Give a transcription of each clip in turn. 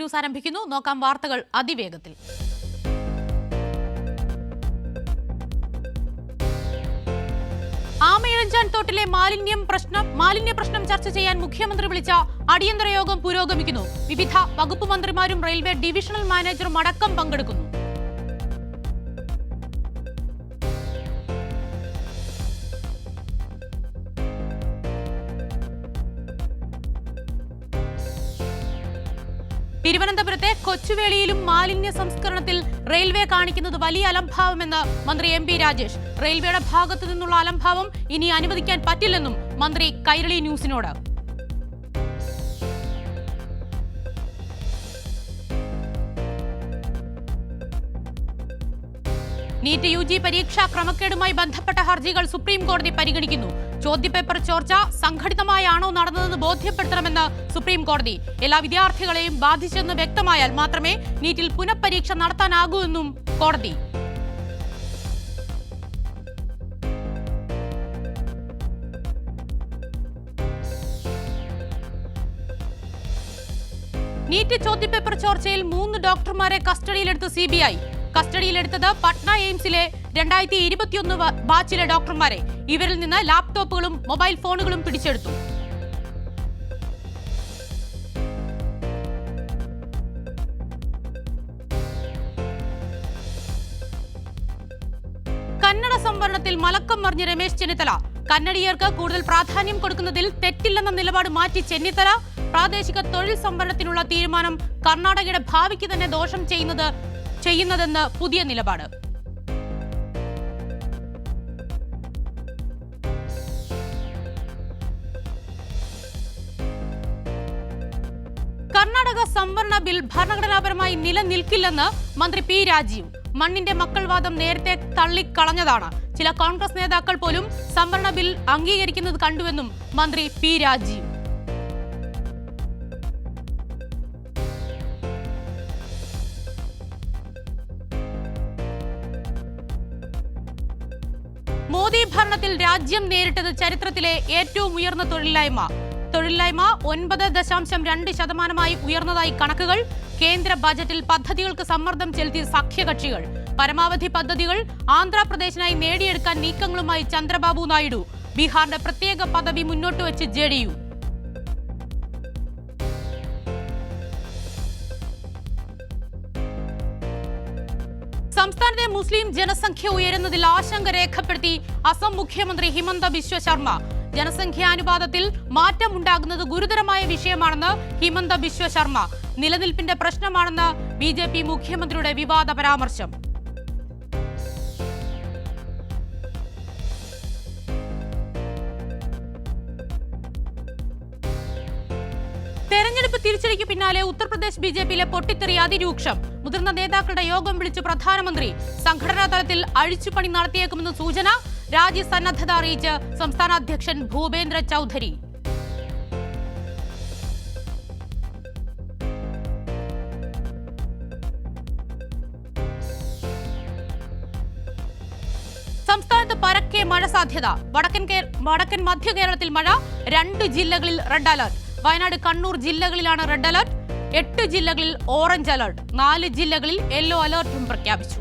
News ആരംഭിക്കുന്നു. നോക്കാം വാർത്തകൾ അതിവേഗത്തിൽ. ആമയിഴഞ്ചാൻ തോട്ടിലെ മാലിന്യം പ്രശ്നം മാലിന്യ പ്രശ്നം ചർച്ച ചെയ്യാൻ മുഖ്യമന്ത്രി വിളിച്ച അടിയന്തര യോഗം പുരോഗമിക്കുന്നു. വിവിധ വകുപ്പ് മന്ത്രിമാരും റെയിൽവേ ഡിവിഷണൽ മാനേജറും അടക്കം പങ്കെടുക്കുന്നു. കൊച്ചുവേളിയിലും മാലിന്യ സംസ്കരണത്തിൽ റെയിൽവേ കാണിക്കുന്നത് വലിയ അലംഭാവമെന്ന് മന്ത്രി എം പി രാജേഷ്. റെയിൽവേയുടെ ഭാഗത്തു നിന്നുള്ള അലംഭാവം ഇനി അനുവദിക്കാൻ പറ്റില്ലെന്നും മന്ത്രി കൈരളി ന്യൂസിനോട്. നീറ്റ് യു ജി പരീക്ഷാ ക്രമക്കേടുമായി ബന്ധപ്പെട്ട ഹർജികൾ സുപ്രീം കോടതി പരിഗണിക്കുന്നു. ചോദ്യപേപ്പർ ചോർച്ച സംഘടിതമായാണോ നടന്നതെന്ന് ബോധ്യപ്പെടുത്തണമെന്ന് സുപ്രീം കോടതി. എല്ലാ വിദ്യാർത്ഥികളെയും ബാധിച്ചെന്ന് വ്യക്തമായാൽ മാത്രമേ നീറ്റിൽ പുനഃപരീക്ഷ നടത്താനാകൂ എന്നും കോടതി. നീറ്റ് ചോദ്യപേപ്പർ ചോർച്ചയിൽ മൂന്ന് ഡോക്ടർമാരെ കസ്റ്റഡിയിലെടുത്ത് സി ബി ഐ. കസ്റ്റഡിയിലെടുത്തത് പട്ന എയിംസിലെ രണ്ടായിരത്തി ഇരുപത്തിയൊന്ന് ബാച്ചിലെ ഡോക്ടർമാരെ ഇവരിൽ നിന്ന് ലാപ്ടോപ്പുകളും മൊബൈൽ ഫോണുകളും പിടിച്ചെടുത്തു. കന്നഡ സംവരണത്തിൽ മലക്കം മറിഞ്ഞ രമേശ് ചെന്നിത്തല. കന്നഡിയർക്ക് കൂടുതൽ പ്രാധാന്യം കൊടുക്കുന്നതിൽ തെറ്റില്ലെന്ന നിലപാട് മാറ്റി ചെന്നിത്തല. പ്രാദേശിക തൊഴിൽ സംവരണത്തിനുള്ള തീരുമാനം കർണാടകയുടെ ഭാവിക്ക് തന്നെ ദോഷം ചെയ്യുന്നത് ചെയ്യുന്നതെന്ന് പുതിയ നിലപാട്. സംവരണ ബിൽ ഭരണഘടനാപരമായി നിലനിൽക്കില്ലെന്ന് മന്ത്രി പി രാജീവ്. മണ്ണിന്റെ മക്കൾവാദം നേരത്തെ തള്ളിക്കളഞ്ഞതാണ്. ചില കോൺഗ്രസ് നേതാക്കൾ പോലും സംവരണ ബിൽ അംഗീകരിക്കുന്നത് കണ്ടുവെന്നും മന്ത്രി പി രാജീവ്. മോദി ഭരണത്തിൽ രാജ്യം നേരിട്ടത് ചരിത്രത്തിലെ ഏറ്റവും ഉയർന്ന തൊഴിലില്ലായ്മ. തൊഴിലില്ലായ്മ ഒൻപത് ദശാംശം രണ്ട് ശതമാനമായി ഉയർന്നതായി കണക്കുകൾ. കേന്ദ്ര ബജറ്റിൽ പദ്ധതികൾക്ക് സമ്മർദ്ദം ചെലുത്തിയ സഖ്യകക്ഷികൾ. പരമാവധി പദ്ധതികൾ ആന്ധ്രാപ്രദേശിനായി നേടിയെടുക്കാൻ നീക്കങ്ങളുമായി ചന്ദ്രബാബു നായിഡു. ബീഹാറിന്റെ പ്രത്യേക പദവി മുന്നോട്ട് വെച്ച് ജെ ഡി യു. സംസ്ഥാനത്തെ മുസ്ലിം ജനസംഖ്യ ഉയരുന്നതിൽ ആശങ്ക രേഖപ്പെടുത്തി അസം മുഖ്യമന്ത്രി ഹിമന്ത ബിശ്വ ശർമ്മ ജനസംഖ്യാനുപാതത്തിൽ മാറ്റമുണ്ടാകുന്നത് ഗുരുതരമായ വിഷയമാണെന്ന് ഹിമന്ത ബിശ്വ ശർമ്മ. നിലനിൽപ്പിന്റെ പ്രശ്നമാണെന്ന് ബി ജെ പി മുഖ്യമന്ത്രിയുടെ വിവാദ പരാമർശം. തെരഞ്ഞെടുപ്പ് തിരിച്ചടിക്ക് പിന്നാലെ ഉത്തർപ്രദേശ് ബി ജെ പിയിലെ പൊട്ടിത്തെറി അതിരൂക്ഷം. മുതിർന്ന നേതാക്കളുടെ യോഗം വിളിച്ച് പ്രധാനമന്ത്രി. സംഘടനാ തലത്തിൽ അഴിച്ചുപണി നടത്തിയേക്കുമെന്ന് സൂചന രാജ്യസന്നദ്ധത അറിയിച്ച് സംസ്ഥാന അധ്യക്ഷൻ ഭൂപേന്ദ്ര ചൌധരി. സംസ്ഥാനത്ത് പരക്കെ മഴ സാധ്യത. വടക്കൻ വടക്കൻ മധ്യ കേരളത്തിൽ മഴ രണ്ട് ജില്ലകളിൽ റെഡ് അലർട്ട്. വയനാട് കണ്ണൂർ ജില്ലകളിലാണ് റെഡ് അലർട്ട്. എട്ട് ജില്ലകളിൽ ഓറഞ്ച് അലർട്ട്. നാല് ജില്ലകളിൽ യെല്ലോ അലർട്ടും പ്രഖ്യാപിച്ചു.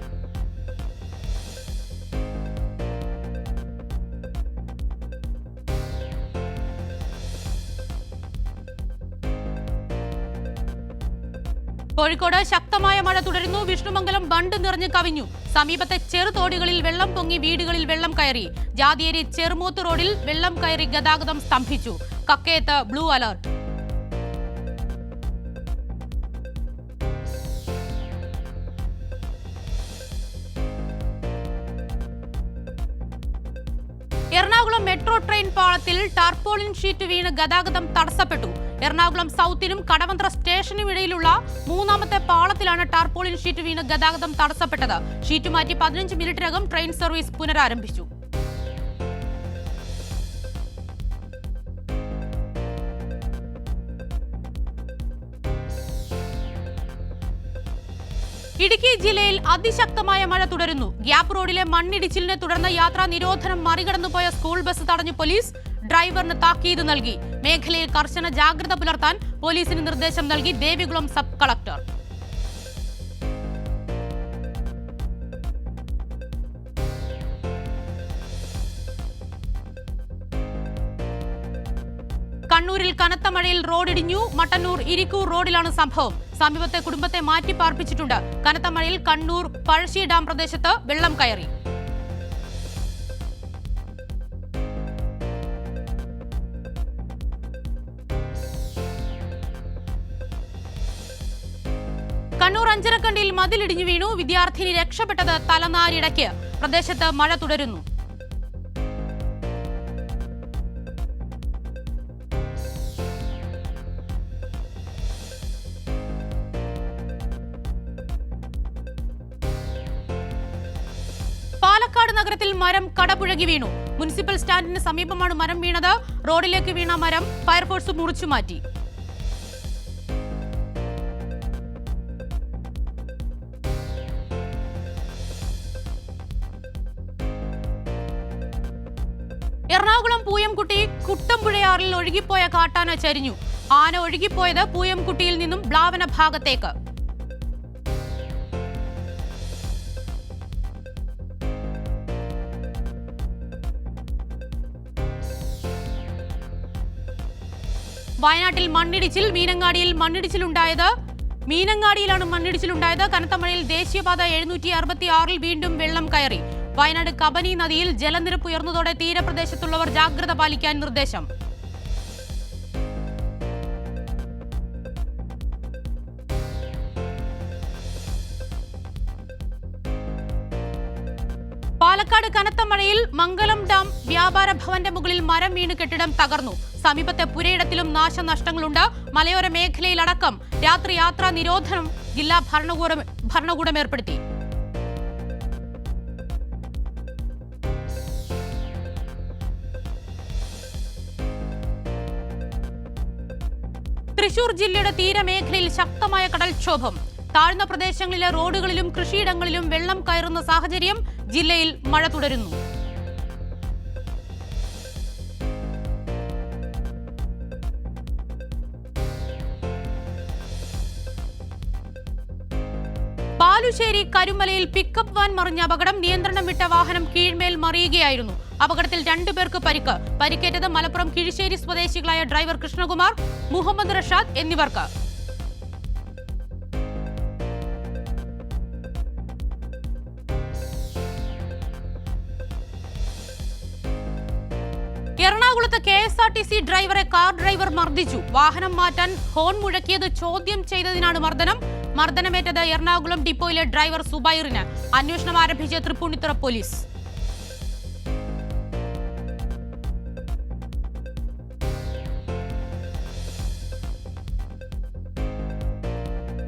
കോഴിക്കോട് ശക്തമായ മഴ തുടരുന്നു. വിഷ്ണുമംഗലം ബണ്ട് നിറഞ്ഞ് കവിഞ്ഞു. സമീപത്തെ ചെറുതോടികളിൽ വെള്ളം പൊങ്ങി വീടുകളിൽ വെള്ളം കയറി. ജാതിയേരി ചെറുമൂത്ത് റോഡിൽ വെള്ളം കയറി ഗതാഗതം സ്തംഭിച്ചു. കക്കയത്ത് ബ്ലൂ അലർട്ട്. പാളത്തിൽ ടാർപോളിൻ ഷീറ്റ് വീണ് ഗതാഗതം തടസ്സപ്പെട്ടു. എറണാകുളം സൗത്തിനും കടവന്ത്ര സ്റ്റേഷനും ഇടയിലുള്ള മൂന്നാമത്തെ പാളത്തിലാണ് ടാർപോളിൻ ഷീറ്റ് വീണ് ഗതാഗതം തടസ്സപ്പെട്ടത്. ഷീറ്റ് മാറ്റി പതിനഞ്ച് മിനിറ്റിനകം ട്രെയിൻ സർവീസ് പുനരാരംഭിച്ചു. ഇടുക്കി ജില്ലയിൽ അതിശക്തമായ മഴ തുടരുന്നു. ഗ്യാപ് റോഡിലെ മണ്ണിടിച്ചിലിനെ തുടർന്ന് യാത്രാ നിരോധനം മറികടന്നുപോയ സ്കൂൾ ബസ് തടഞ്ഞു പോലീസ് ഡ്രൈവറിന് താക്കീത് നൽകി. മേഖലയിൽ കർശന ജാഗ്രത പുലർത്താൻ പോലീസിന് നിർദ്ദേശം നൽകി ദേവികുളം സബ് കളക്ടർ. കണ്ണൂരിൽ കനത്ത മഴയിൽ റോഡിടിഞ്ഞു. മട്ടന്നൂർ ഇരിക്കൂർ റോഡിലാണ് സംഭവം. സമീപത്തെ കുടുംബത്തെ മാറ്റി പാർപ്പിച്ചിട്ടുണ്ട് കനത്ത മഴയിൽ കണ്ണൂർ പഴശ്ശി ഡാം പ്രദേശത്ത് വെള്ളം കയറി. കണ്ണൂർ അഞ്ചരക്കണ്ടിയിൽ മതിലിടിഞ്ഞു വീണു. വിദ്യാർത്ഥിനി രക്ഷപ്പെട്ടത് തലനാരിടയ്ക്ക്. പ്രദേശത്ത് മഴ തുടരുന്നു. പാലക്കാട് നഗരത്തിൽ മരം കടപുഴകി വീണു. മുനിസിപ്പൽ സ്റ്റാൻഡിന് സമീപമാണ് മരം വീണത്. റോഡിലേക്ക് വീണ മരം ഫയർഫോഴ്സ് മുറിച്ചു മാറ്റി. കുട്ടമ്പുഴയാറിൽ ഒഴുകിപ്പോയ കാട്ടാന ചരിഞ്ഞു. ആന ഒഴുകിപ്പോയത് പൂയംകുട്ടിയിൽ നിന്നും ബ്ലാവന ഭാഗത്തേക്ക്. വയനാട്ടിൽ മണ്ണിടിച്ചിൽ മീനങ്ങാടിയിൽ മണ്ണിടിച്ചിലുണ്ടായത്. മീനങ്ങാടിയിലാണ് മണ്ണിടിച്ചിലുണ്ടായത്. കനത്ത മഴയിൽ ദേശീയപാത എഴുന്നൂറ്റി അറുപത്തി ആറിൽ വീണ്ടും വെള്ളം കയറി. വയനാട് കബനി നദിയിൽ ജലനിരപ്പ് ഉയർന്നതോടെ തീരപ്രദേശത്തുള്ളവർ ജാഗ്രത പാലിക്കാൻ നിർദ്ദേശം. പാലക്കാട് കനത്ത മഴയിൽ മംഗലം ഡാം വ്യാപാര ഭവന്റെ മുകളിൽ മരം വീണ് കെട്ടിടം തകർന്നു. സമീപത്തെ പുരയിടത്തിലും നാശനഷ്ടങ്ങളുണ്ട്. മലയോര മേഖലയിലടക്കം രാത്രി യാത്രാ നിരോധനം ജില്ലാ ഭരണകൂടം ഭരണകൂടം ഏർപ്പെടുത്തി. തൃശൂർ ജില്ലയുടെ തീരമേഖലയിൽ ശക്തമായ കടൽക്ഷോഭം. താഴ്ന്ന പ്രദേശങ്ങളിലെ റോഡുകളിലും കൃഷിയിടങ്ങളിലും വെള്ളം കയറുന്ന സാഹചര്യം ജില്ലയിൽ മഴ തുടരുന്നു. ബാലുശ്ശേരി കരുമലയിൽ പിക്കപ്പ് വാൻ മറിഞ്ഞ അപകടം നിയന്ത്രണം വിട്ട വാഹനം കീഴ്മേൽ മറിയുകയായിരുന്നു. അപകടത്തിൽ രണ്ടുപേർക്ക് പരിക്ക്. പരിക്കേറ്റത് മലപ്പുറം കിഴിശ്ശേരി സ്വദേശികളായ ഡ്രൈവർ കൃഷ്ണകുമാർ മുഹമ്മദ് റഷാദ് എന്നിവർക്ക്. ടി സി ഡ്രൈവറെ കാർ ഡ്രൈവർ മർദ്ദിച്ചു. വാഹനം മാറ്റാൻ ഹോൺ മുഴക്കിയത് ചോദ്യം ചെയ്തതിനാണ് മർദ്ദനം. മർദ്ദനമേറ്റത് എറണാകുളം ഡിപ്പോയിലെ ഡ്രൈവർ സുബൈറിന്. അന്വേഷണം ആരംഭിച്ച തൃപ്പൂണിത്തുറ പോലീസ്.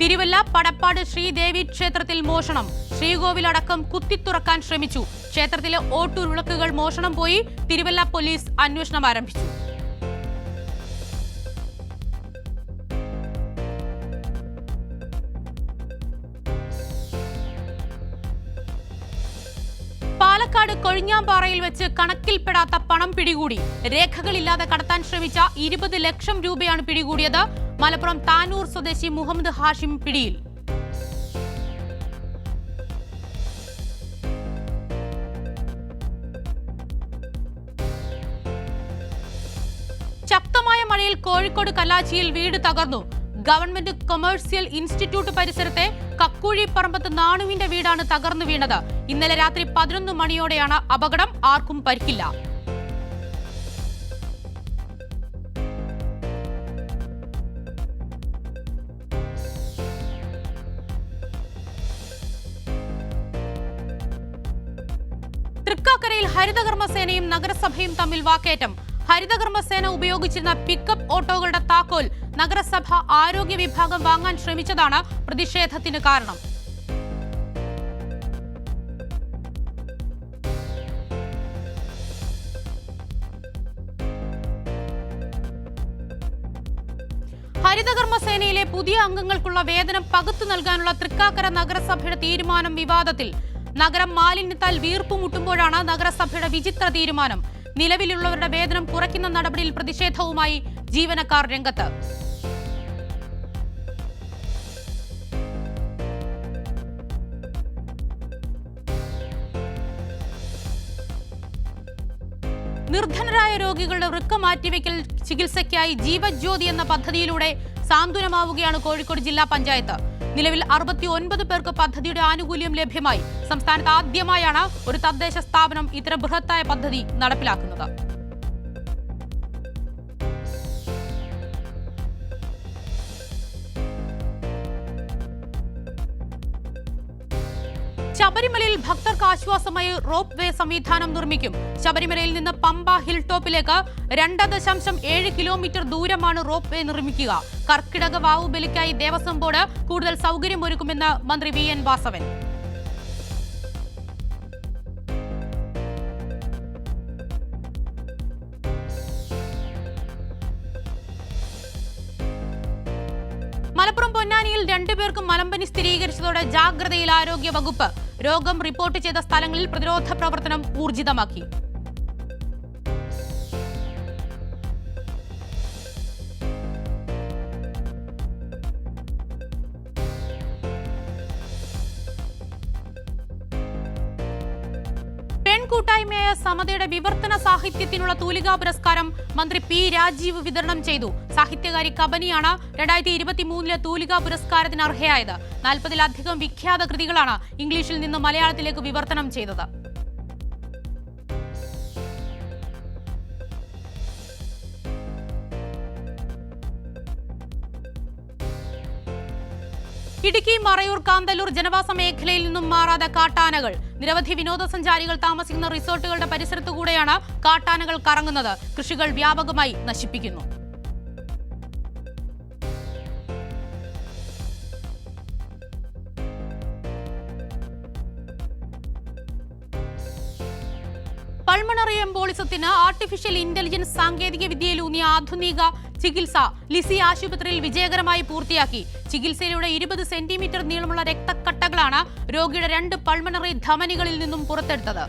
തിരുവല്ല പടപ്പാട് ശ്രീദേവി ക്ഷേത്രത്തിൽ മോഷണം. ശ്രീകോവിലടക്കം കുത്തിത്തുറക്കാൻ ശ്രമിച്ചു. ക്ഷേത്രത്തിലെ ഓട്ടൂർ വിളക്കുകൾ മോഷണം പോയി തിരുവല്ല പോലീസ് അന്വേഷണം ആരംഭിച്ചു. പാലക്കാട് കൊഴിഞ്ഞാമ്പാറയിൽ വെച്ച് കണക്കിൽപ്പെടാത്ത പണം പിടികൂടി. രേഖകളില്ലാതെ കടത്താൻ ശ്രമിച്ച ഇരുപത് ലക്ഷം രൂപയാണ് പിടികൂടിയത്. മലപ്പുറം താനൂർ സ്വദേശി മുഹമ്മദ് ഹാഷിം പിടിയിൽ. ശക്തമായ മഴയിൽ കോഴിക്കോട് കല്ലാച്ചിയിൽ വീട് തകർന്നു. ഗവൺമെന്റ് കൊമേഴ്സ്യൽ ഇൻസ്റ്റിറ്റ്യൂട്ട് പരിസരത്തെ കക്കൂഴിപ്പറമ്പത്ത് നാണുവിന്റെ വീടാണ് തകർന്നു വീണത്. ഇന്നലെ രാത്രി പതിനൊന്ന് മണിയോടെയാണ് അപകടം. ആർക്കും പരിക്കില്ല. തൃക്കാക്കരയിൽ ഹരിതകർമ്മസേനയും നഗരസഭയും തമ്മിൽ വാക്കേറ്റം. ഹരിതകർമ്മസേന ഉപയോഗിച്ചിരുന്ന പിക്കപ്പ് ഓട്ടോകളുടെ താക്കോൽ നഗരസഭ ആരോഗ്യ വിഭാഗം വാങ്ങാൻ ശ്രമിച്ചതാണ് പ്രതിഷേധത്തിന് കാരണം. ഹരിതകർമ്മസേനയിലെ പുതിയ അംഗങ്ങൾക്കുള്ള വേതനം പകുത്തു നൽകാനുള്ള തൃക്കാക്കര നഗരസഭയുടെ തീരുമാനം വിവാദത്തിൽ. നഗരം മാലിന്യത്താൽ വീർപ്പുമുട്ടുമ്പോഴാണ് നഗരസഭയുടെ വിചിത്ര തീരുമാനം. നിലവിലുള്ളവരുടെ വേതനം കുറയ്ക്കുന്ന നടപടിയിൽ പ്രതിഷേധവുമായി ജീവനക്കാർ രംഗത്ത്. നിർധനരായ രോഗികളുടെ വൃക്ക മാറ്റിവെക്കൽ ചികിത്സയ്ക്കായി ജീവജ്യോതി എന്ന പദ്ധതിയിലൂടെ സാന്ത്വനമാവുകയാണ് കോഴിക്കോട് ജില്ലാ പഞ്ചായത്ത്. നിലവിൽ അറുപത്തി ഒൻപത് പേർക്ക് പദ്ധതിയുടെ ആനുകൂല്യം ലഭ്യമായി. സംസ്ഥാനത്ത് ആദ്യമായാണ് ഒരു തദ്ദേശ സ്ഥാപനം ഇത്തരം ബൃഹത്തായ പദ്ധതി നടപ്പിലാക്കുന്നത്. ശബരിമലയിൽ ഭക്തർക്ക് ആശ്വാസമായി റോപ്പ് വേ സംവിധാനം നിർമ്മിക്കും. ശബരിമലയിൽ നിന്ന് പമ്പ ഹിൽ ടോപ്പിലേക്ക് രണ്ട് ദശാംശം ഏഴ് കിലോമീറ്റർ ദൂരമാണ് റോപ്പ് വേ നിർമ്മിക്കുക. കർക്കിടക വാവു ബലിക്കായി ദേവസ്വം ബോർഡ് കൂടുതൽ സൗകര്യമൊരുക്കുമെന്ന് മന്ത്രി വി എൻ വാസവൻ. മലപ്പുറം പൊന്നാനിയിൽ രണ്ടുപേർക്കും മലമ്പനി സ്ഥിരീകരിച്ചതോടെ ജാഗ്രതയിൽ ആരോഗ്യ വകുപ്പ് രോഗം റിപ്പോർട്ട് ചെയ്ത സ്ഥലങ്ങളിൽ പ്രതിരോധ പ്രവർത്തനം ഊർജിതമാക്കി. സമതയുടെ വിവർത്തന സാഹിത്യത്തിനുള്ള തൂലികാ പുരസ്കാരം മന്ത്രി പി രാജീവ് വിതരണം ചെയ്തു. സാഹിത്യകാരി കബനിയാണ് രണ്ടായിരത്തി ഇരുപത്തി മൂന്നിലെ തൂലികാ പുരസ്കാരത്തിന് അർഹയായത്. നാൽപ്പതിലധികം വിഖ്യാത കൃതികളാണ് ഇംഗ്ലീഷിൽ നിന്ന് മലയാളത്തിലേക്ക് വിവർത്തനം ചെയ്തത്. ഇടുക്കി മറയൂർ കാന്തല്ലൂർ ജനവാസ മേഖലയിൽ നിന്നും മാറാതെ കാട്ടാനകൾ. നിരവധി വിനോദസഞ്ചാരികൾ താമസിക്കുന്ന റിസോർട്ടുകളുടെ പരിസരത്തുകൂടെയാണ് കാട്ടാനകൾ കറങ്ങുന്നത്. കൃഷികൾ വ്യാപകമായി നശിപ്പിക്കുന്നു. എംബോളിസത്തിന് ആർട്ടിഫിഷ്യൽ ഇന്റലിജൻസ് സാങ്കേതിക വിദ്യയിലൂന്നിയ ആധുനിക ചികിത്സ ലിസി ആശുപത്രിയിൽ വിജയകരമായി പൂർത്തിയാക്കി. ചികിത്സയിലൂടെ ഇരുപത് സെന്റിമീറ്റർ നീളമുള്ള രക്തക്കട്ടകളാണ് രോഗിയുടെ രണ്ട് പൾമണറി ധമനികളിൽ നിന്നും പുറത്തെടുത്തത്.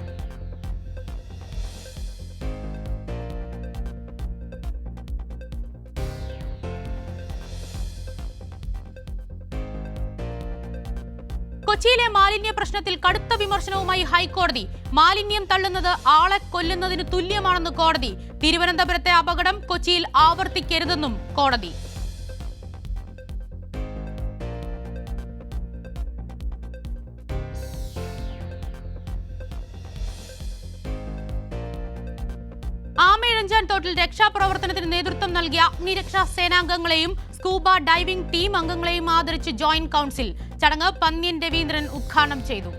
കൊച്ചിയിലെ മാലിന്യ പ്രശ്നത്തിൽ കടുത്ത വിമർശനവുമായി ഹൈക്കോടതി. മാലിന്യം തള്ളുന്നത് ആളെ കൊല്ലുന്നതിന് തുല്യമാണെന്ന് കോടതി. തിരുവനന്തപുരത്തെ അപകടം കൊച്ചിയിൽ ആവർത്തിക്കരുതെന്നും കോടതി. ആമേഴഞ്ചാൻ തോട്ടിൽ രക്ഷാപ്രവർത്തനത്തിന് നേതൃത്വം നൽകിയ അഗ്നിരക്ഷാ സേനാംഗങ്ങളെയും സ്കൂബ ഡൈവിംഗ് ടീം അംഗങ്ങളെയും ആദരിച്ച് ജോയിന്റ് കൗൺസിൽ ചടങ്ങ് പന്ന്യൻ രവീന്ദ്രൻ ഉദ്ഘാടനം ചെയ്തു.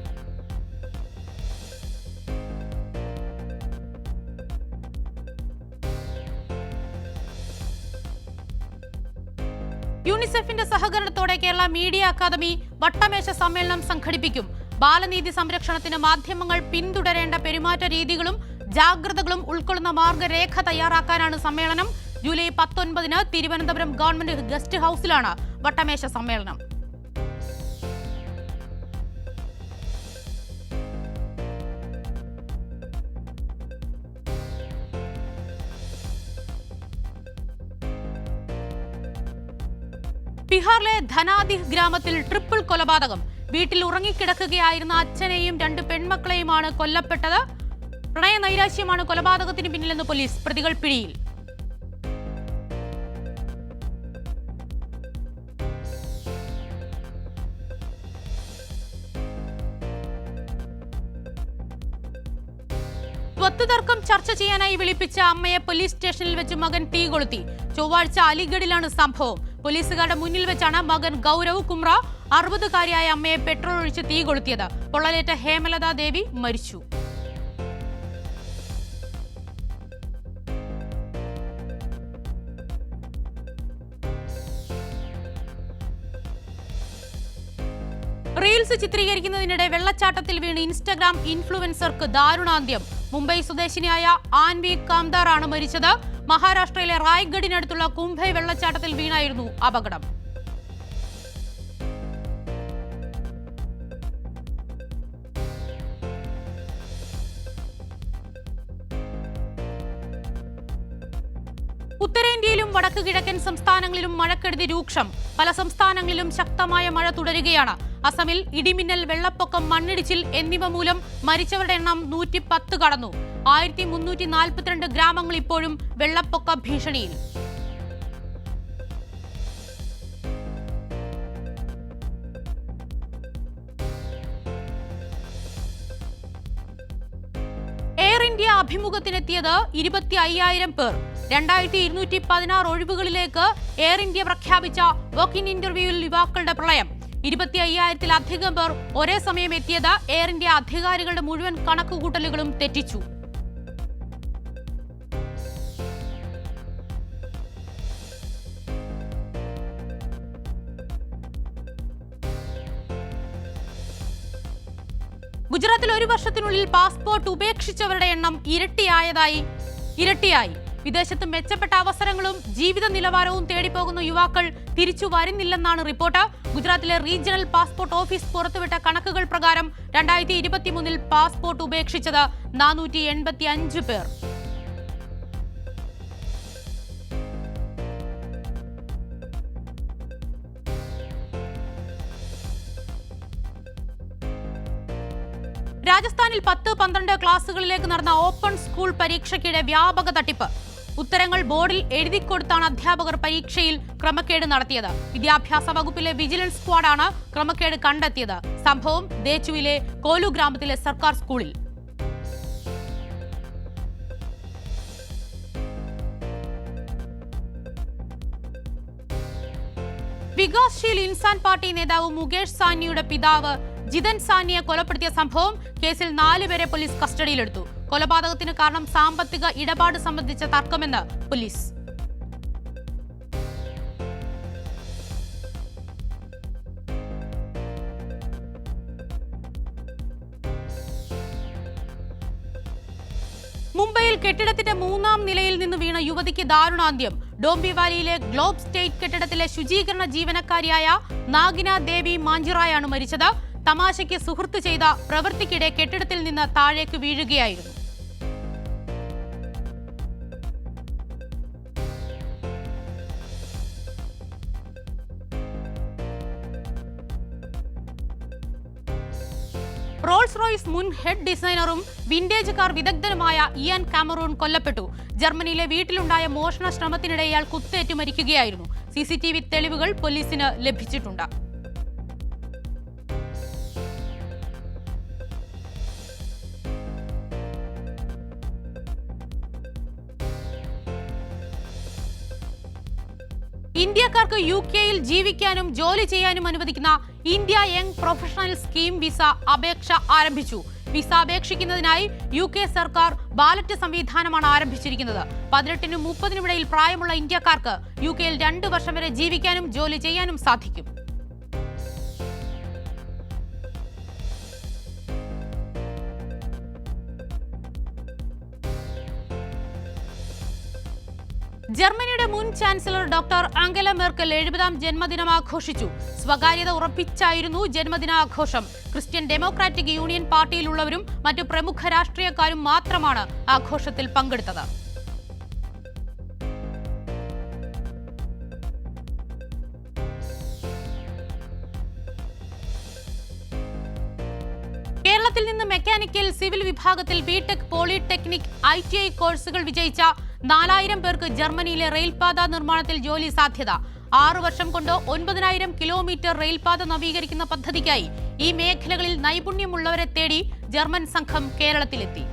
യുണിസെഫിന്റെ സഹകരണത്തോടെ കേരള മീഡിയ അക്കാദമി വട്ടമേശ സമ്മേളനം സംഘടിപ്പിക്കും. ബാലനീതി സംരക്ഷണത്തിന് മാധ്യമങ്ങൾ പിന്തുടരേണ്ട പെരുമാറ്റ രീതികളും ജാഗ്രതകളും ഉൾക്കൊള്ളുന്ന മാർഗരേഖ തയ്യാറാക്കാനാണ് സമ്മേളനം ജൂലൈ പത്തൊൻപതിന് തിരുവനന്തപുരം ഗവൺമെന്റ് ഗസ്റ്റ് ഹൌസിലാണ് വട്ടമേശ സമ്മേളനം. ബീഹാറിലെ ധനാദിഹ് ഗ്രാമത്തിൽ ട്രിപ്പിൾ കൊലപാതകം. വീട്ടിൽ ഉറങ്ങിക്കിടക്കുകയായിരുന്ന അച്ഛനെയും രണ്ട് പെൺമക്കളെയുമാണ് കൊല്ലപ്പെട്ടത്. പ്രണയ നൈരാശ്യമാണ് കൊലപാതകത്തിന് പിന്നിലെന്ന് പോലീസ് പ്രതികൾ പിടിയിൽ. ചർച്ച ചെയ്യാനായി വിളിപ്പിച്ച അമ്മയെ പോലീസ് സ്റ്റേഷനിൽ വെച്ച് മകൻ തീ കൊളുത്തി. ചൊവ്വാഴ്ച അലിഗഡിലാണ് സംഭവം. പോലീസുകാരുടെ മുന്നിൽ വെച്ചാണ് മകൻ ഗൗരവ് കുമ്ര അറുപതുകാരിയായ അമ്മയെ പെട്രോൾ ഒഴിച്ച് തീ കൊളുത്തിയത്. പൊള്ളലേറ്റ ഹേമലത ദേവി മരിച്ചു. റീൽസ് ചിത്രീകരിക്കുന്നതിനിടെ വെള്ളച്ചാട്ടത്തിൽ വീണ് ഇൻസ്റ്റഗ്രാം ഇൻഫ്ലുവൻസർക്ക് ദാരുണാന്ത്യം. മുംബൈ സ്വദേശിനിയായ ആൻവി കാംദാറാണ് മരിച്ചത്. മഹാരാഷ്ട്രയിലെ റായ്ഗഡിനടുത്തുള്ള കുംഭൈ വെള്ളച്ചാട്ടത്തിൽ വീണായിരുന്നു അപകടം. ഉത്തരേന്ത്യയിലും വടക്ക് കിഴക്കൻ സംസ്ഥാനങ്ങളിലും മഴക്കെടുതി രൂക്ഷം. പല സംസ്ഥാനങ്ങളിലും ശക്തമായ മഴ തുടരുകയാണ്. അസമിൽ ഇടിമിന്നൽ വെള്ളപ്പൊക്കം മണ്ണിടിച്ചിൽ എന്നിവ മൂലം മരിച്ചവരുടെ എണ്ണം നൂറ്റി പത്ത് കടന്നു. ആയിരത്തി മുന്നൂറ്റി നാൽപ്പത്തിരണ്ട് ഗ്രാമങ്ങൾ ഇപ്പോഴും വെള്ളപ്പൊക്ക ഭീഷണിയിൽ. എയർ ഇന്ത്യ അഭിമുഖത്തിനെത്തിയത് ഇരുപത്തി അയ്യായിരം പേർ. രണ്ടായിരത്തി ഇരുന്നൂറ്റി പതിനാറ് ഒഴിവുകളിലേക്ക് എയർ ഇന്ത്യ പ്രഖ്യാപിച്ച വർക്ക് ഇൻ ഇന്റർവ്യൂവിൽ യുവാക്കളുടെ പ്രളയം. ഇരുപത്തി അയ്യായിരത്തിലധികം പേർ ഒരേ സമയം എത്തിയത് എയർ ഇന്ത്യ അധികാരികളുടെ മുഴുവൻ കണക്കുകൂട്ടലുകളും തെറ്റിച്ചു. ഗുജറാത്തിൽ ഒരു വർഷത്തിനുള്ളിൽ പാസ്പോർട്ട് ഉപേക്ഷിച്ചവരുടെ എണ്ണം ഇരട്ടിയായതായി ഇരട്ടിയായി. വിദേശത്ത് മെച്ചപ്പെട്ട അവസരങ്ങളും ജീവിത നിലവാരവും തേടിപ്പോകുന്ന യുവാക്കൾ തിരിച്ചു വരുന്നില്ലെന്നാണ് റിപ്പോർട്ട്. ഗുജറാത്തിലെ റീജിയണൽ പാസ്പോർട്ട് ഓഫീസ് പുറത്തുവിട്ട കണക്കുകൾ പ്രകാരം രണ്ടായിരത്തി ഇരുപത്തിമൂന്നിൽ പാസ്പോർട്ട് ഉപേക്ഷിച്ചത് നാനൂറ്റി എൺപത്തി അഞ്ച് പേർ. രാജസ്ഥാനിൽ പത്ത് പന്ത്രണ്ട് ക്ലാസുകളിലേക്ക് നടന്ന ഓപ്പൺ സ്കൂൾ പരീക്ഷയ്ക്കിടെ വ്യാപക തട്ടിപ്പ്. ഉത്തരങ്ങൾ ബോർഡിൽ എഴുതി കൊടുത്താണ് അധ്യാപകർ പരീക്ഷയിൽ ക്രമക്കേട് നടത്തിയത്. വിദ്യാഭ്യാസ വകുപ്പിലെ വിജിലൻസ് സ്ക്വാഡാണ് ക്രമക്കേട് കണ്ടെത്തിയത്. സംഭവം ദേച്ചുവിലെ കോലു ഗ്രാമത്തിലെ സർക്കാർ സ്കൂളിൽ. വികാസ്ശീൽ ഇൻസാൻ പാർട്ടി നേതാവ് മുകേഷ് സാനിയുടെ പിതാവ് ജിതൻ സാനിയെ കൊലപ്പെടുത്തിയ സംഭവം കേസിൽ നാലുപേരെ പോലീസ് കസ്റ്റഡിയിലെടുത്തു. കൊലപാതകത്തിന് കാരണം സാമ്പത്തിക ഇടപാട് സംബന്ധിച്ച തർക്കമെന്ന് പോലീസ്. മുംബൈയിൽ കെട്ടിടത്തിന്റെ മൂന്നാം നിലയിൽ നിന്ന് വീണ യുവതിക്ക് ദാരുണാന്ത്യം. ഡോംബിവാലിയിലെ ഗ്ലോബ് സ്റ്റേറ്റ് കെട്ടിടത്തിലെ ശുചീകരണ ജീവനക്കാരിയായ നാഗിന ദേവി മാഞ്ചിറായാണ് മരിച്ചത്. തമാശയ്ക്ക് സുഹൃത്ത് ചെയ്ത പ്രവൃത്തിക്കിടെ കെട്ടിടത്തിൽ നിന്ന് താഴേക്ക് വീഴുകയായിരുന്നു. ഹെഡ് ഡിസൈനറും വിന്റേജ് കാർ വിദഗ്ധനുമായ ഇയാൻ കാമറൂൺ കൊല്ലപ്പെട്ടു. ജർമ്മനിയിലെ വീട്ടിലുണ്ടായ മോഷണ ശ്രമത്തിനിടെ ഇയാൾ കുത്തേറ്റ് മരിക്കുകയായിരുന്നു. സി തെളിവുകൾ പോലീസിന് ലഭിച്ചിട്ടുണ്ട്. ഇന്ത്യക്കാർക്ക് യു കെയിൽ ജീവിക്കാനും ജോലി ചെയ്യാനും അനുവദിക്കുന്ന India young professional scheme visa അപേക്ഷ ആരംഭിച്ചു. വിസ അപേക്ഷിക്കുന്നതിനായി യു കെ സർക്കാർ ബാലറ്റ് സംവിധാനമാണ് ആരംഭിച്ചിരിക്കുന്നത്. പതിനെട്ടിനും മുപ്പതിനും ഇടയിൽ പ്രായമുള്ള ഇന്ത്യക്കാർക്ക് യു കെയിൽ രണ്ട് വർഷം വരെ ജീവിക്കാനും ജോലി ചെയ്യാനും സാധിക്കും. ജർമ്മനിയുടെ ചാൻസലർ ഡോക്ടർ അംഗല മെർക്കൽ എഴുപതാം ജന്മദിനം ആഘോഷിച്ചു സ്വകാര്യത ഉറപ്പിച്ചായിരുന്നു ജന്മദിനാഘോഷം. ക്രിസ്ത്യൻ ഡെമോക്രാറ്റിക് യൂണിയൻ പാർട്ടിയിലുള്ളവരും മറ്റു പ്രമുഖ രാഷ്ട്രീയക്കാരും മാത്രമാണ് ആഘോഷത്തിൽ പങ്കെടുത്തത്. കേരളത്തിൽ നിന്ന് മെക്കാനിക്കൽ സിവിൽ വിഭാഗത്തിൽ BTech polytechnic I T I കോഴ്സുകൾ വിജയിച്ച നാലായിരം പേർക്ക് ജർമ്മനിയിലെ റെയിൽപാത നിർമ്മാണത്തിൽ ജോലി സാധ്യത. ആറു വർഷം കൊണ്ട് ഒൻപതിനായിരം കിലോമീറ്റർ റെയിൽപാത നവീകരിക്കുന്ന പദ്ധതിക്കായി ഈ മേഖലകളിൽ നൈപുണ്യമുള്ളവരെ തേടി ജർമ്മൻ സംഘം കേരളത്തിലെത്തി.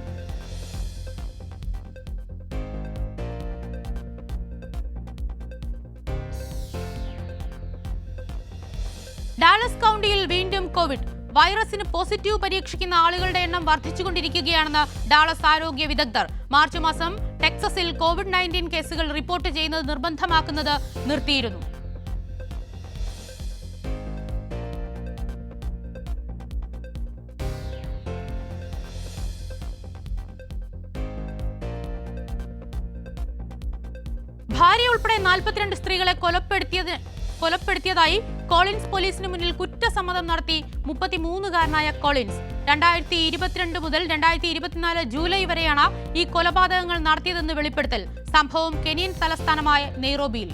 ഡാലസ് കൗണ്ടിയിൽ വീണ്ടും കോവിഡ്. വൈറസിന് പോസിറ്റീവ് പരീക്ഷിക്കുന്ന ആളുകളുടെ എണ്ണം വർദ്ധിച്ചുകൊണ്ടിരിക്കുകയാണെന്ന് ഡാളസ് ആരോഗ്യ വിദഗ്ധർ. മാർച്ച് മാസം ടെക്സസിൽ കോവിഡ് നയന്റീൻ കേസുകൾ റിപ്പോർട്ട് ചെയ്യുന്നത് നിർബന്ധമാക്കുന്നത് നിർത്തിയിരുന്നു. ഭാര്യ ഉൾപ്പെടെ നാൽപ്പത്തിരണ്ട് സ്ത്രീകളെ കൊലപ്പെടുത്തിയത് കൊലപ്പെടുത്തിയതായി കോളിൻസ് പോലീസിന് മുന്നിൽ കുറ്റസമ്മതം നടത്തി മുപ്പത്തിമൂന്നുകാരനായ കൊളിൻസ്. രണ്ടായിരത്തി ഇരുപത്തിരണ്ട് മുതൽ രണ്ടായിരത്തി ഇരുപത്തിനാല് ജൂലൈ വരെയാണ് ഈ കൊലപാതകങ്ങൾ നടത്തിയതെന്ന് വെളിപ്പെടുത്തൽ. സംഭവം കെനിയൻ തലസ്ഥാനമായ നെയ്റോബിയിൽ.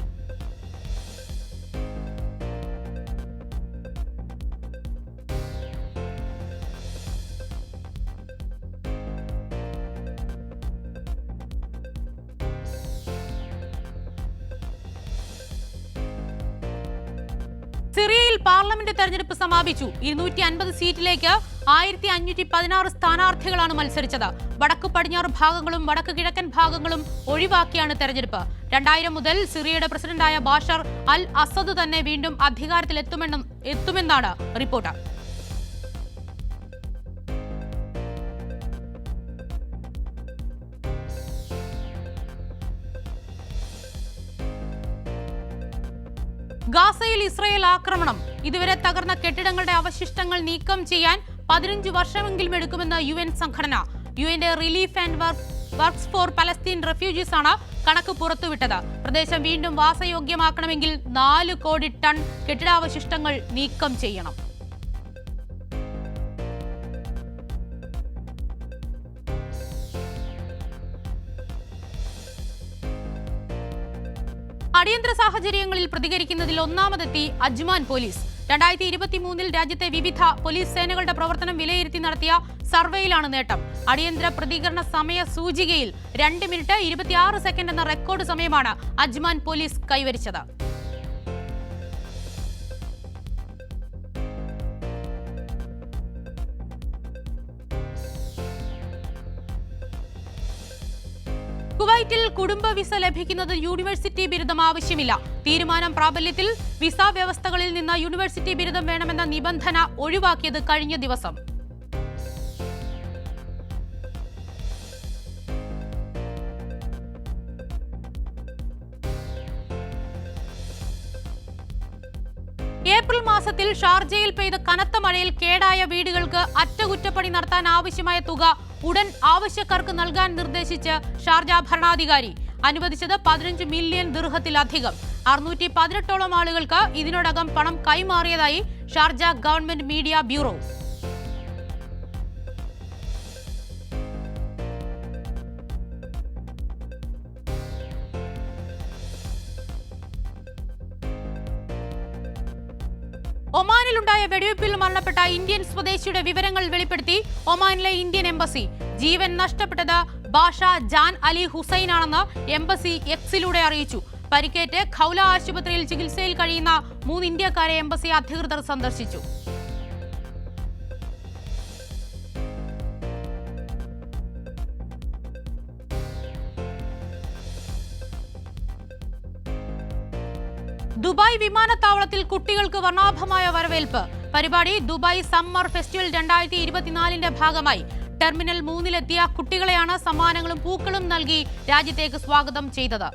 തെരഞ്ഞെടുപ്പ് സമാപിച്ചു. ഇരുന്നൂറ്റി അൻപത് സീറ്റിലേക്ക് ആയിരത്തി അഞ്ഞൂറ്റി പതിനാറ് സ്ഥാനാർത്ഥികളാണ് മത്സരിച്ചത്. വടക്കു പടിഞ്ഞാറ് ഭാഗങ്ങളും വടക്ക് കിഴക്കൻ ഭാഗങ്ങളും ഒഴിവാക്കിയാണ് തെരഞ്ഞെടുപ്പ്. രണ്ടായിരം മുതൽ സിറിയയുടെ പ്രസിഡന്റായ ബാഷർ അൽ അസദ് തന്നെ വീണ്ടും അധികാരത്തിലെത്തുമെന്നും എത്തുമെന്നാണ് റിപ്പോർട്ട്. ഗാസയിൽ ഇസ്രയേൽ ആക്രമണം. ഇതുവരെ തകർന്ന കെട്ടിടങ്ങളുടെ അവശിഷ്ടങ്ങൾ നീക്കം ചെയ്യാൻ പതിനഞ്ച് വർഷമെങ്കിലും എടുക്കുമെന്ന് യു എൻ സംഘടന. U N relief and works for Palestine refugees ആണ് കണക്ക് പുറത്തുവിട്ടത്. പ്രദേശം വീണ്ടും വാസയോഗ്യമാക്കണമെങ്കിൽ നാല് കോടി ടൺ കെട്ടിടാവശിഷ്ടങ്ങൾ നീക്കം ചെയ്യണം. അടിയന്തര സാഹചര്യങ്ങളിൽ പ്രതികരിക്കുന്നതിൽ ഒന്നാമതെത്തി അജ്മാൻ പോലീസ്. രണ്ടായിരത്തി ഇരുപത്തി മൂന്നിൽ രാജ്യത്തെ വിവിധ പോലീസ് സേനകളുടെ പ്രവർത്തനം വിലയിരുത്തി നടത്തിയ സർവേയിലാണ് നേട്ടം. അടിയന്തര പ്രതികരണ സമയ സൂചികയിൽ രണ്ട് മിനിറ്റ് ഇരുപത്തിയാറ് സെക്കൻഡ് എന്ന റെക്കോർഡ് സമയമാണ് അജ്മാൻ പോലീസ് കൈവരിച്ചത്. കുടുംബ വിസ ലഭിക്കുന്നത് യൂണിവേഴ്സിറ്റി ബിരുദം ആവശ്യമില്ല. തീരുമാനം പ്രാബല്യത്തിൽ വിസ വ്യവസ്ഥകളിൽ നിന്ന് യൂണിവേഴ്സിറ്റി ബിരുദം വേണമെന്ന നിബന്ധന ഒഴിവാക്കിയത് കഴിഞ്ഞ ദിവസം. ഏപ്രിൽ മാസത്തിൽ ഷാർജയിൽ പെയ്ത കനത്ത മഴയിൽ കേടായ വീടുകൾക്ക് അറ്റകുറ്റപ്പണി നടത്താൻ ആവശ്യമായ തുക ഉടൻ ആവശ്യക്കാർക്ക് നൽകാൻ നിർദ്ദേശിച്ച് ഷാർജ ഭരണാധികാരി അനുവദിച്ചത് പതിനഞ്ച് മില്യൺ ദീർഘത്തിലധികം. അറുന്നൂറ്റി പതിനെട്ടോളം ആളുകൾക്ക് ഇതിനോടകം പണം കൈമാറിയതായി ഷാർജ ഗവൺമെന്റ് മീഡിയ ബ്യൂറോ. മരണപ്പെട്ട ഇന്ത്യൻ സ്വദേശിയുടെ വിവരങ്ങൾ വെളിപ്പെടുത്തി ഒമാനിലെ ഇന്ത്യൻ എംബസി. ജീവൻ നഷ്ടപ്പെട്ടത് ബാഷ ജാൻ അലി ഹുസൈൻ ആണെന്ന് എംബസി എക്സിലൂടെ അറിയിച്ചു. പരിക്കേറ്റ് ഖൗല ആശുപത്രിയിൽ ചികിത്സയിൽ കഴിയുന്ന മൂന്ന് ഇന്ത്യക്കാരെ എംബസി അധികൃതർ സന്ദർശിച്ചു. ദുബായ് വിമാനത്താവളത്തിൽ കുട്ടികൾക്ക് വർണാഭമായ വരവേൽപ്പ്. പരിപാടി ദുബായ് സമ്മർ ഫെസ്റ്റിവൽ രണ്ടായിരത്തി ഇരുപത്തിനാലിന്റെ ഭാഗമായി. ടെർമിനൽ മൂന്നിലെത്തിയ കുട്ടികളെയാണ് സമ്മാനങ്ങളും പൂക്കളും നൽകി രാജ്യത്തേക്ക് സ്വാഗതം ചെയ്തത്.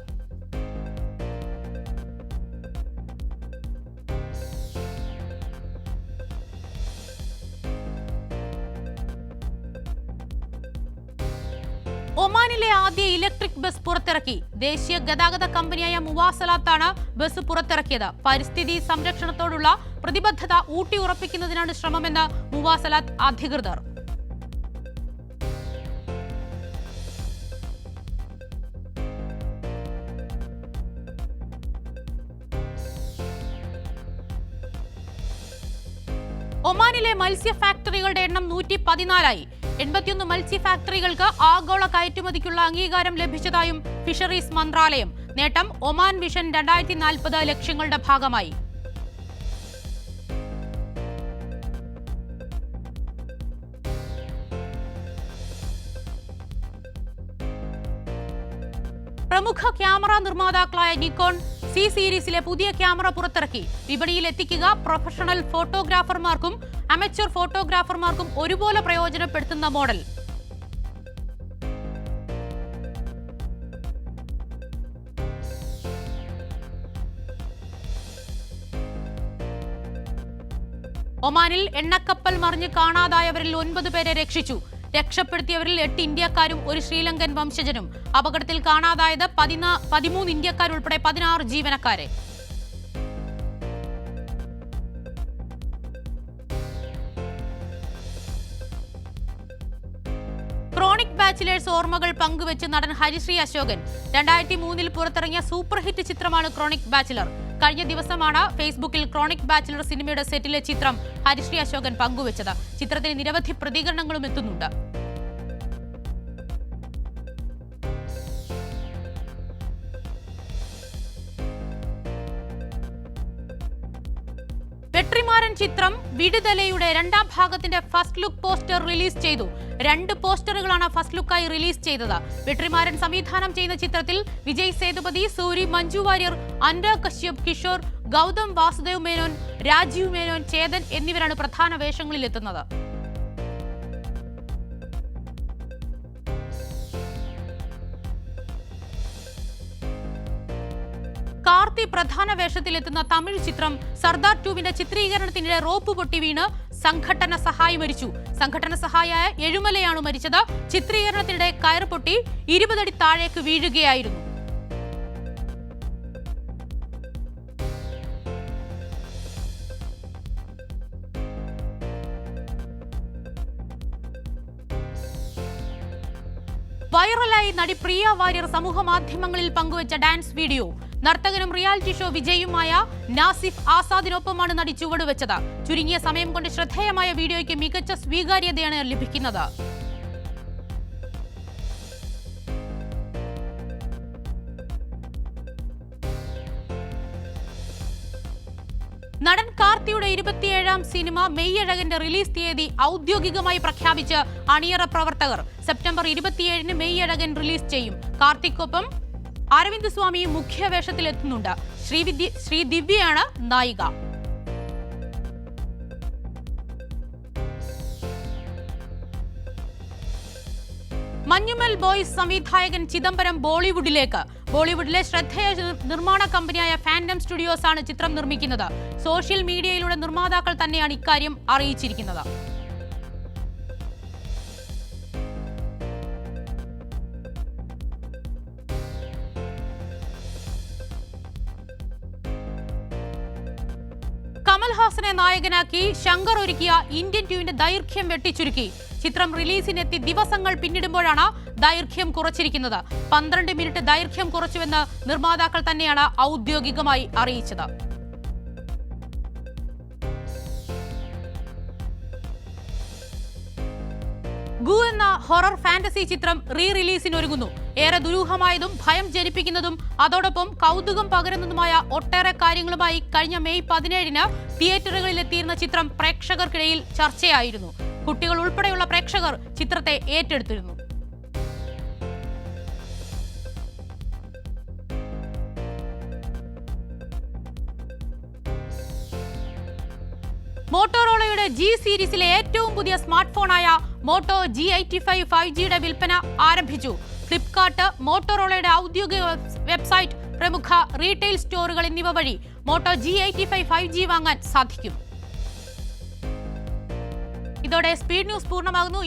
ഇലക്ട്രിക് ബസ് പുറത്തിറക്കി. ദേശീയ ഗതാഗത കമ്പനിയായ മുവാസലാത്താണ് ബസ് പുറത്തിറക്കിയത്. പരിസ്ഥിതി സംരക്ഷണത്തോടുള്ള പ്രതിബദ്ധത ഊട്ടിയുറപ്പിക്കുന്നതിനാണ് ശ്രമമെന്ന് മുവാസലാത്ത് അധികൃതർ. ഒമാനിലെ മത്സ്യ ഫാക്ടറികളുടെ എണ്ണം നൂറ്റി പതിനാലായി. എൺപത്തിയൊന്ന് മത്സ്യ ഫാക്ടറികൾക്ക് ആഗോള കയറ്റുമതിക്കുള്ള അംഗീകാരം ലഭിച്ചതായും ഫിഷറീസ് മന്ത്രാലയം. നേട്ടം ഒമാൻ വിഷൻ രണ്ടായിരത്തി നാൽപ്പത് ലക്ഷ്യങ്ങളുടെ ഭാഗമായി. പ്രമുഖ ക്യാമറ നിർമ്മാതാക്കളായ നിക്കോൺ സി സീരീസിലെ പുതിയ ക്യാമറ പുറത്തിറക്കി. വിപണിയിൽ എത്തിക്കുക പ്രൊഫഷണൽ ഫോട്ടോഗ്രാഫർമാർക്കും അമച്വർ ഫോട്ടോഗ്രാഫർമാർക്കും ഒരുപോലെ പ്രയോജനപ്പെടുത്തുന്ന മോഡൽ. ഒമാനിൽ എണ്ണക്കപ്പൽ മറിഞ്ഞ് കാണാതായവരിൽ ഒൻപത് പേരെ രക്ഷിച്ചു. രക്ഷപ്പെടുത്തിയവരിൽ എട്ട് ഇന്ത്യക്കാരും ഒരു ശ്രീലങ്കൻ വംശജനും. അപകടത്തിൽ കാണാതായത് പതിമൂന്ന് ഇന്ത്യക്കാരുൾപ്പെടെ പതിനാറ് ജീവനക്കാരെ. ക്രോണിക് ബാച്ചിലേഴ്സ് ഓർമ്മകൾ പങ്കുവെച്ച് നടൻ ഹരിശ്രീ അശോകൻ. രണ്ടായിരത്തി മൂന്നിൽ പുറത്തിറങ്ങിയ സൂപ്പർ ഹിറ്റ് ചിത്രമാണ് ക്രോണിക് ബാച്ചിലർ. കഴിഞ്ഞ ദിവസമാണ് ഫേസ്ബുക്കിൽ ക്രോണിക് ബാച്ചിലർ സിനിമയുടെ സെറ്റിലെ ചിത്രം ഹരിശ്രീ അശോകൻ പങ്കുവച്ചത്. ചിത്രത്തിന് നിരവധി പ്രതികരണങ്ങളും എത്തുന്നുണ്ട്. ചിത്രം വിടുതലയുടെ രണ്ടാം ഭാഗത്തിന്റെ ഫസ്റ്റ് ലുക്ക് പോസ്റ്റർ റിലീസ് ചെയ്തു. രണ്ട് പോസ്റ്ററുകളാണ് ഫസ്റ്റ് ലുക്കായി റിലീസ് ചെയ്തത്. വെട്രിമാരൻ സംവിധാനം ചെയ്യുന്ന ചിത്രത്തിൽ വിജയ് സേതുപതി സൂരി മഞ്ജു വാര്യർ അൻഡ കശ്യപ് കിഷോർ ഗൗതം വാസുദേവ് മേനോൻ രാജീവ് മേനോൻ ചേതൻ എന്നിവരാണ് പ്രധാന വേഷങ്ങളിൽ കാർത്തി പ്രധാന വേഷത്തിലെത്തുന്ന തമിഴ് ചിത്രം സർദാർ ടുവിന്റെ ചിത്രീകരണത്തിനിടെ റോപ്പ് പൊട്ടി വീണ് സംഘടന സഹായി മരിച്ചു. സംഘടന സഹായിയായ എഴുമലയാണ് മരിച്ചത്. ചിത്രീകരണത്തിനിടെ കയർ പൊട്ടി ഇരുപതടി താഴേക്ക് വീഴുകയായിരുന്നു. വൈറലായി നടി പ്രിയ വാര്യർ സമൂഹ മാധ്യമങ്ങളിൽ പങ്കുവച്ച ഡാൻസ് വീഡിയോ. നർത്തകനും റിയാലിറ്റി ഷോ വിജയുമായ നാസിഫ് ആസാദിനൊപ്പമാണ് നടി ചുവടുവെച്ചത്. ചുരുങ്ങിയ സമയം കൊണ്ട് ശ്രദ്ധേയമായ വീഡിയോയ്ക്ക് മികച്ച സ്വീകാര്യതയാണ് ലഭിക്കുന്നത്. നടൻ കാർത്തിയുടെ ഇരുപത്തിയേഴാം സിനിമ മെയ്യഴകന്റെ റിലീസ് തീയതി ഔദ്യോഗികമായി പ്രഖ്യാപിച്ച് അണിയറ പ്രവർത്തകർ സെപ്റ്റംബർ ഇരുപത്തിയേഴിന് മെയ്യഴകൻ റിലീസ് ചെയ്യും. കാർത്തിക്കൊപ്പം അരവിന്ദ് സ്വാമി മുഖ്യവേഷത്തിൽ എത്തുന്നുണ്ട് ശ്രീവിദ്യ ശ്രീ ദിവ്യയാണ് നായിക. മഞ്ഞുമൽ ബോയ്സ് സംവിധായകൻ ചിദംബരം ബോളിവുഡിലേക്ക്. ബോളിവുഡിലെ ശ്രദ്ധേയ നിർമ്മാണ കമ്പനിയായ ഫാൻഡം സ്റ്റുഡിയോസ് ആണ് ചിത്രം നിർമ്മിക്കുന്നത്. സോഷ്യൽ മീഡിയയിലൂടെ നിർമ്മാതാക്കൾ തന്നെയാണ് ഇക്കാര്യം അറിയിച്ചിരിക്കുന്നത്. നായകനാക്കി ശങ്കർ ഒരുക്കിയ ഇന്ത്യൻ ടീമിന്റെ ദൈർഘ്യം വെട്ടിച്ചുരുക്കി. ചിത്രം റിലീസിനെത്തി ദിവസങ്ങൾ പിന്നിടുമ്പോഴാണ് ദൈർഘ്യം കുറച്ചിരിക്കുന്നത്. പന്ത്രണ്ട് മിനിറ്റ് ദൈർഘ്യം കുറച്ചുവെന്ന് നിർമ്മാതാക്കൾ തന്നെയാണ് ഔദ്യോഗികമായി അറിയിച്ചത്. ഗു എന്ന ഹൊറർ ഫാന്റസി ചിത്രം റീ റിലീസിനൊരുങ്ങുന്നു ഏറെ ദുരൂഹമായതും ഭയം ജനിപ്പിക്കുന്നതും അതോടൊപ്പം കൗതുകം പകരുന്നതുമായ ഒട്ടേറെ കാര്യങ്ങളുമായി കഴിഞ്ഞ മെയ് പതിനേഴിന് തിയേറ്ററുകളിൽ എത്തിയിരുന്ന ചിത്രം പ്രേക്ഷകർക്കിടയിൽ ചർച്ചയായിരുന്നു. കുട്ടികൾ ഉൾപ്പെടെയുള്ള പ്രേക്ഷകർ ചിത്രത്തെ ഏറ്റെടുത്തിരുന്നു. മോട്ടോറോളയുടെ ജി സീരീസിലെ ഏറ്റവും പുതിയ smart ഫോണായ Moto G eighty five five ജിയുടെ വിൽപ്പന ആരംഭിച്ചു. ഫ്ലിപ്കാർട്ട് മോട്ടോറോളയുടെ ഔദ്യോഗിക വെബ്സൈറ്റ് പ്രമുഖ റീറ്റെയിൽ സ്റ്റോറുകൾ എന്നിവ വഴി Moto G eighty five five G വാങ്ങാൻ സാധിക്കും. ഇതോടെ സ്പീഡ് ന്യൂസ് പൂർണമാകുന്നു.